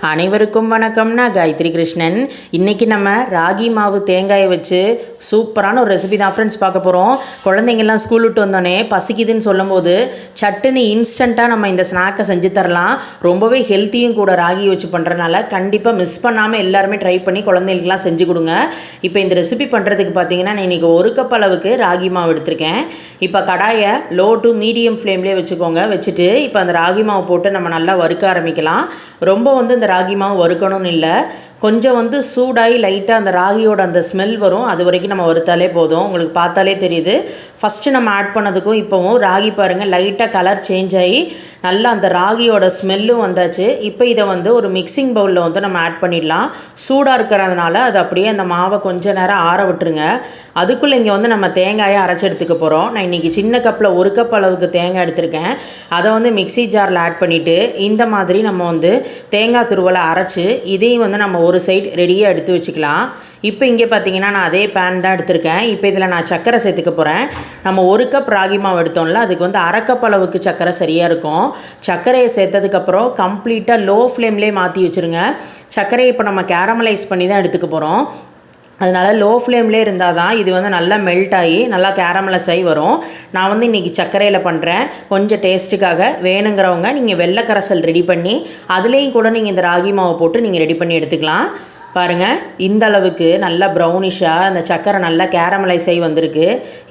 அனைவருக்கும் வணக்கம்னா காயத்ரி கிருஷ்ணன். இன்றைக்கி நம்ம ராகி மாவு தேங்காயை வச்சு சூப்பரான ஒரு ரெசிபி தான். ஃப்ரெண்ட்ஸ் பார்க்க போகிறோம் குழந்தைங்கள்லாம் ஸ்கூல் விட்டு வந்தோடனே பசிக்குதுன்னு சொல்லும்போது சட்டுன்னு இன்ஸ்டண்ட்டாக நம்ம இந்த ஸ்நாக்கை செஞ்சு தரலாம். ரொம்பவே ஹெல்த்தியும் கூட ராகி வச்சு பண்ணுறனால கண்டிப்பாக மிஸ் பண்ணாமல் எல்லாருமே ட்ரை பண்ணி குழந்தைங்களுக்குலாம் செஞ்சு கொடுங்க. இப்போ இந்த ரெசிபி பண்ணுறதுக்கு பார்த்தீங்கன்னா நான் இன்றைக்கி ஒரு கப் அளவுக்கு ராகி மாவு எடுத்திருக்கேன். இப்போ கடாயை லோ டு மீடியம் ஃப்ளேம்லேயே வச்சுக்கோங்க. வச்சுட்டு இப்போ அந்த ராகி மாவு போட்டு நம்ம நல்லா வறுக்க ஆரம்பிக்கலாம். ரொம்ப வந்து இந்த ராகி மாவு வறுக்கணும்னு இல்லை. கொஞ்சம் வந்து சூடாகி லைட்டாக அந்த ராகியோட அந்த ஸ்மெல் வரும். அது வரைக்கும் நம்ம வறுத்தாலே போதும். உங்களுக்கு பார்த்தாலே தெரியுது. ஃபஸ்ட்டு நம்ம ஆட் பண்ணதுக்கும் இப்போவும் ராகி பாருங்கள் லைட்டாக கலர் சேஞ்ச் ஆகி நல்லா அந்த ராகியோட ஸ்மெல்லும் வந்தாச்சு. இப்போ இதை வந்து ஒரு மிக்சிங் பவுலில் வந்து நம்ம ஆட் பண்ணிடலாம். சூடாக இருக்கிறதுனால அது அப்படியே அந்த மாவை கொஞ்ச நேரம் ஆற விட்டுருங்க. அதுக்குள்ளே இங்கே வந்து நம்ம தேங்காயை அரைச்சி எடுத்துக்க போகிறோம் நான் இன்றைக்கி சின்ன கப்பில் ஒரு கப் அளவுக்கு தேங்காய் எடுத்திருக்கேன். அதை வந்து மிக்ஸி ஜாரில் ஆட் பண்ணிவிட்டு இந்த மாதிரி நம்ம வந்து தேங்காய் துருவலை அரைச்சி இதையும் வந்து நம்ம ஒரு சைடு ரெடியாக எடுத்து வச்சுக்கலாம். இப்போ இங்கே பார்த்தீங்கன்னா நான் அதே பேன் தான் எடுத்திருக்கேன். இப்போ இதில் நான் சர்க்கரை சேர்த்துக்க போகிறேன் நம்ம ஒரு கப் ராகி மாவு எடுத்தோம்ல அதுக்கு வந்து அரை கப் அளவுக்கு சர்க்கரை சரியாக இருக்கும். சர்க்கரையை சேர்த்ததுக்கப்புறம் கம்ப்ளீட்டாக லோ ஃப்ளேம்லேயே மாற்றி வச்சுருங்க. சர்க்கரையை இப்போ நம்ம கேரமலைஸ் பண்ணி தான் எடுத்துக்க போகிறோம் அதனால் லோ ஃப்ளேம்லேயே இருந்தால் தான் இது வந்து நல்லா மெல்ட் ஆகி நல்லா கேரமலைஸ் ஆகி வரும். நான் வந்து இன்றைக்கி சர்க்கரையில் பண்ணுறேன் கொஞ்சம் டேஸ்ட்டுக்காக வேணுங்கிறவங்க நீங்கள் வெள்ளை கரைசல் ரெடி பண்ணி அதுலேயும் கூட நீங்கள் இந்த ராகி மாவை போட்டு நீங்கள் ரெடி பண்ணி எடுத்துக்கலாம். பாருங்கள் இந்த அளவுக்கு நல்லா ப்ரௌனிஷாக அந்த சக்கரை நல்லா கேரமலைஸ் ஆகி வந்திருக்கு.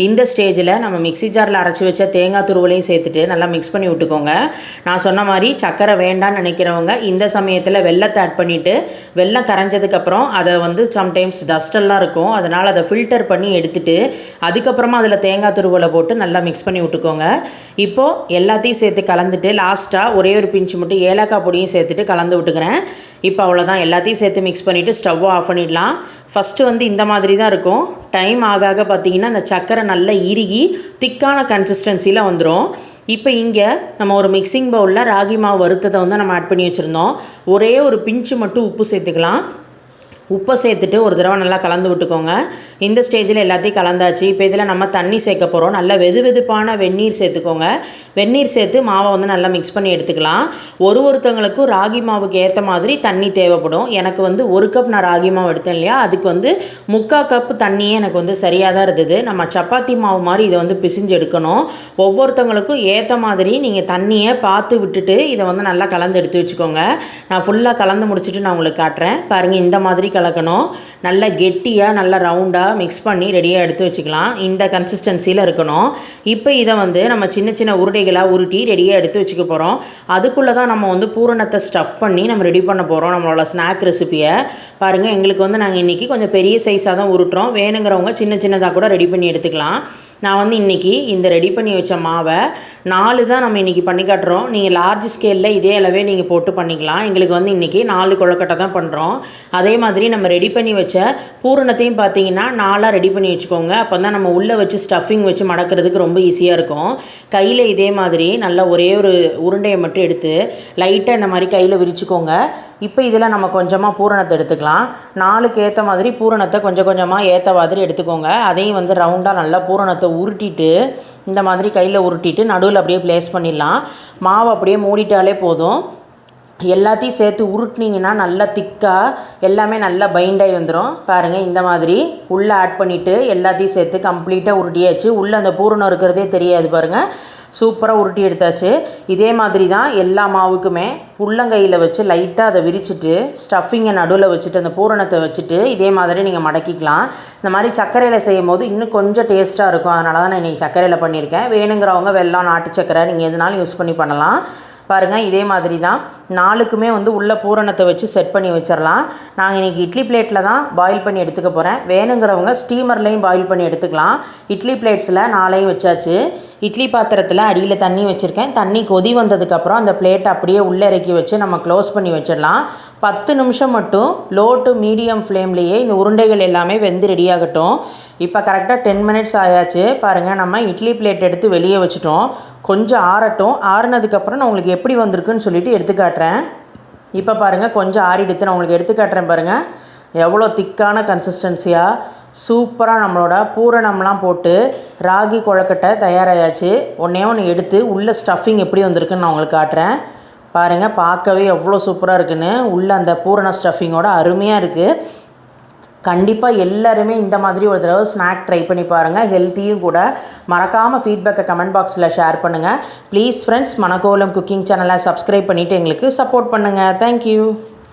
இந்த ஸ்டேஜில் நம்ம மிக்ஸி ஜாரில் அரைச்சி வச்ச தேங்காய் துருவலையும் சேர்த்துட்டு நல்லா மிக்ஸ் பண்ணி விட்டுக்கோங்க. நான் சொன்ன மாதிரி சக்கரை வேண்டான்னு நினைக்கிறவங்க இந்த சமயத்தில் வெள்ளத்தை ஆட் பண்ணிவிட்டு வெள்ளம் கரைஞ்சதுக்கப்புறம் அதை வந்து சம்டைம்ஸ் டஸ்டெல்லாம் இருக்கும். அதனால் அதை ஃபில்டர் பண்ணி எடுத்துட்டு அதுக்கப்புறமா அதில் தேங்காய் துருவலை போட்டு நல்லா மிக்ஸ் பண்ணி விட்டுக்கோங்க. இப்போது எல்லாத்தையும் சேர்த்து கலந்துட்டு லாஸ்ட்டாக ஒரே ஒரு பிஞ்சு மட்டும் ஏலக்காய் பொடியும் சேர்த்துட்டு கலந்து விட்டுக்கிறேன். இப்போ அவ்வளோதான் எல்லாத்தையும் சேர்த்து மிக்ஸ் பண்ணிவிட்டு ஸ்டவ்வை ஆஃப் பண்ணிடலாம். ஃபஸ்ட்டு வந்து இந்த மாதிரி தான் இருக்கும். டைம் ஆக ஆக பார்த்திங்கன்னா அந்த சக்கரை நல்லா இறுகி திக்கான கன்சிஸ்டன்சியில் வந்துடும் இப்போ இங்கே நம்ம ஒரு மிக்சிங் பவுலில் ராகி மாவு வறுத்ததை வந்து நம்ம ஆட் பண்ணி வச்சுருந்தோம். ஒரே ஒரு பிஞ்சு மட்டும் உப்பு சேர்த்துக்கலாம். உப்பை சேர்த்துட்டு ஒரு தடவை நல்லா கலந்து விட்டுக்கோங்க. இந்த ஸ்டேஜில் எல்லாத்தையும் கலந்தாச்சு. இப்போ இதில் நம்ம தண்ணி சேர்க்க போகிறோம் நல்லா வெது வெதுப்பான வெந்நீர் சேர்த்துக்கோங்க. வெந்நீர் சேர்த்து மாவை வந்து நல்லா மிக்ஸ் பண்ணி எடுத்துக்கலாம். ஒரு ஒருத்தவங்களுக்கும் ராகி மாவுக்கு ஏற்ற மாதிரி தண்ணி தேவைப்படும். எனக்கு வந்து ஒரு கப் நான் ராகி மாவு எடுத்தேன் இல்லையா? அதுக்கு வந்து முக்கால் கப் தண்ணியே எனக்கு வந்து சரியாக தான் இருந்தது. நம்ம சப்பாத்தி மாவு மாதிரி இதை வந்து பிசிஞ்சு எடுக்கணும். ஒவ்வொருத்தவங்களுக்கும் ஏற்ற மாதிரி நீங்கள் தண்ணியை பார்த்து விட்டுட்டு இதை வந்து நல்லா கலந்து எடுத்து வச்சுக்கோங்க. நான் ஃபுல்லாக கலந்து முடிச்சுட்டு நான் உங்களுக்கு காட்டுறேன். பாருங்கள் இந்த மாதிரி கலக்கணும். நல்லா கெட்டியாக நல்லா ரவுண்டாக மிக்ஸ் பண்ணி ரெடியாக எடுத்து வச்சுக்கலாம். இந்த கன்சிஸ்டன்சியில் இருக்கணும். இப்போ இதை வந்து நம்ம சின்ன சின்ன உருடைகளாக உருட்டி ரெடியாக எடுத்து வச்சுக்க போகிறோம் அதுக்குள்ளே தான் நம்ம வந்து பூரணத்தை ஸ்டஃப் பண்ணி நம்ம ரெடி பண்ண போகிறோம் நம்மளோட ஸ்நாக் ரெசிப்பியை பாருங்கள் எங்களுக்கு வந்து நாங்கள் இன்றைக்கி கொஞ்சம் பெரிய சைஸாக தான் உருட்டுறோம். வேணுங்கிறவங்க சின்ன சின்னதாக கூட ரெடி பண்ணி எடுத்துக்கலாம். நான் வந்து இன்றைக்கி இந்த ரெடி பண்ணி வச்ச மாவை நாலு தான் நம்ம இன்றைக்கி பண்ணி காட்டுறோம். நீங்கள் லார்ஜ் ஸ்கேலில் இதே அளவே நீங்கள் போட்டு பண்ணிக்கலாம். எங்களுக்கு வந்து இன்றைக்கி நாலு கொழுக்கட்டை தான் பண்ணுறோம் அதே மாதிரி நம்ம ரெடி பண்ணி வச்ச பூரணத்தையும் பார்த்தீங்கன்னா நாலாக ரெடி பண்ணி வச்சுக்கோங்க. அப்போ தான் நம்ம உள்ளே வச்சு ஸ்டஃபிங் வச்சு மடக்கிறதுக்கு ரொம்ப ஈஸியாக இருக்கும். கையில் இதே மாதிரி நல்லா ஒரே ஒரு உருண்டையை மட்டும் எடுத்து லைட்டாக இந்த மாதிரி கையில் விரிச்சுக்கோங்க. இப்போ இதில் நம்ம கொஞ்சமாக பூரணத்தை எடுத்துக்கலாம். நாலுக்கு ஏற்ற மாதிரி பூரணத்தை கொஞ்சம் கொஞ்சமாக ஏற்ற மாதிரி எடுத்துக்கோங்க. அதையும் வந்து ரவுண்டாக நல்லா பூரணத்தை உருட்டிட்டு இந்த மாதிரி கையில் உருட்டிட்டு நடுவில் அப்படியே ப்ளேஸ் பண்ணிடலாம். மாவு அப்படியே மூடிட்டாலே போதும். எல்லாத்தையும் சேர்த்து உருட்டினீங்கன்னா நல்லா திக்காக எல்லாமே நல்லா பைண்டாகி வந்துடும் பாருங்கள் இந்த மாதிரி உள்ளே ஆட் பண்ணிவிட்டு எல்லாத்தையும் சேர்த்து கம்ப்ளீட்டாக உருட்டியாச்சு. உள்ளே அந்த பூரணம் இருக்கிறதே தெரியாது பாருங்கள் சூப்பராக உருட்டி எடுத்தாச்சு. இதே மாதிரி தான் எல்லா மாவுக்குமே உள்ளங்கையில் வச்சு லைட்டாக அதை விரிச்சிட்டு ஸ்டஃபிங்கை நடுவில் வச்சுட்டு அந்த பூரணத்தை வச்சுட்டு இதே மாதிரி நீங்கள் மடக்கிக்கலாம். இந்த மாதிரி சர்க்கரையில் செய்யும் போது இன்னும் கொஞ்சம் டேஸ்ட்டாக இருக்கும். அதனால தான் நான் இன்றைக்கி சர்க்கரையில் பண்ணியிருக்கேன். வேணுங்கிறவங்க வெள்ளம் நாட்டு சர்க்கரை நீங்கள் எதுனாலும் யூஸ் பண்ணி பண்ணலாம். பாருங்கள் இதே மாதிரி தான் நாலுக்குமே வந்து உள்ள பூரணத்தை வச்சு செட் பண்ணி வச்சிடலாம் நாங்கள் இன்றைக்கி இட்லி பிளேட்டில் தான் பாயில் பண்ணி எடுத்துக்க போகிறேன் வேணுங்கிறவங்க ஸ்டீமர்லேயும் பாயில் பண்ணி எடுத்துக்கலாம். இட்லி பிளேட்ஸில் நாளையும் வச்சாச்சு. இட்லி பாத்திரத்தில் அடியில் தண்ணி வச்சுருக்கேன். தண்ணி கொதி வந்ததுக்கப்புறம் அந்த பிளேட்டை அப்படியே உள்ளே இறக்கி வச்சு நம்ம க்ளோஸ் பண்ணி வச்சிடலாம். பத்து நிமிஷம் மட்டும் லோ டு மீடியம் ஃப்ளேம்லேயே இந்த உருண்டைகள் எல்லாமே வெந்து ரெடியாகட்டும் இப்போ கரெக்டாக டென் மினிட்ஸ் ஆயாச்சு. பாருங்கள் நம்ம இட்லி பிளேட் எடுத்து வெளியே வச்சுட்டோம். கொஞ்சம் ஆறட்டும். ஆறுனதுக்கப்புறம் நான் உங்களுக்கு எப்படி வந்திருக்குன்னு சொல்லிட்டு எடுத்து காட்டுறேன். இப்போ பாருங்கள் கொஞ்சம் ஆறிடுத்து நான் உங்களுக்கு எடுத்து காட்டுறேன் பாருங்கள் எவ்வளோ திக்கான கன்சிஸ்டன்சியாக சூப்பராக நம்மளோட பூரணம்லாம் போட்டு ராகி கொழக்கட்டை தயாராகியாச்சு ஒன்றே ஒன்று எடுத்து உள்ள ஸ்டஃபிங் எப்படி வந்திருக்குன்னு நான் உங்களுக்கு காட்டுறேன். பாருங்கள் பார்க்கவே எவ்வளோ சூப்பராக இருக்குன்னு. உள்ள அந்த பூரண ஸ்டஃபிங்கோட அருமையாக இருக்குது கண்டிப்பாக எல்லாருமே இந்த மாதிரி ஒரு தடவை ஸ்நாக் ட்ரை பண்ணி பாருங்கள் ஹெல்த்தியும் கூட. மறக்காமல் ஃபீட்பேக்கை கமெண்ட் பாக்ஸில் ஷேர் பண்ணுங்கள் ப்ளீஸ் ஃப்ரெண்ட்ஸ் மணக்கோலம் குக்கிங் சேனலை சப்ஸ்கிரைப் பண்ணிவிட்டு எங்களுக்கு சப்போர்ட் பண்ணுங்கள் தேங்க்யூ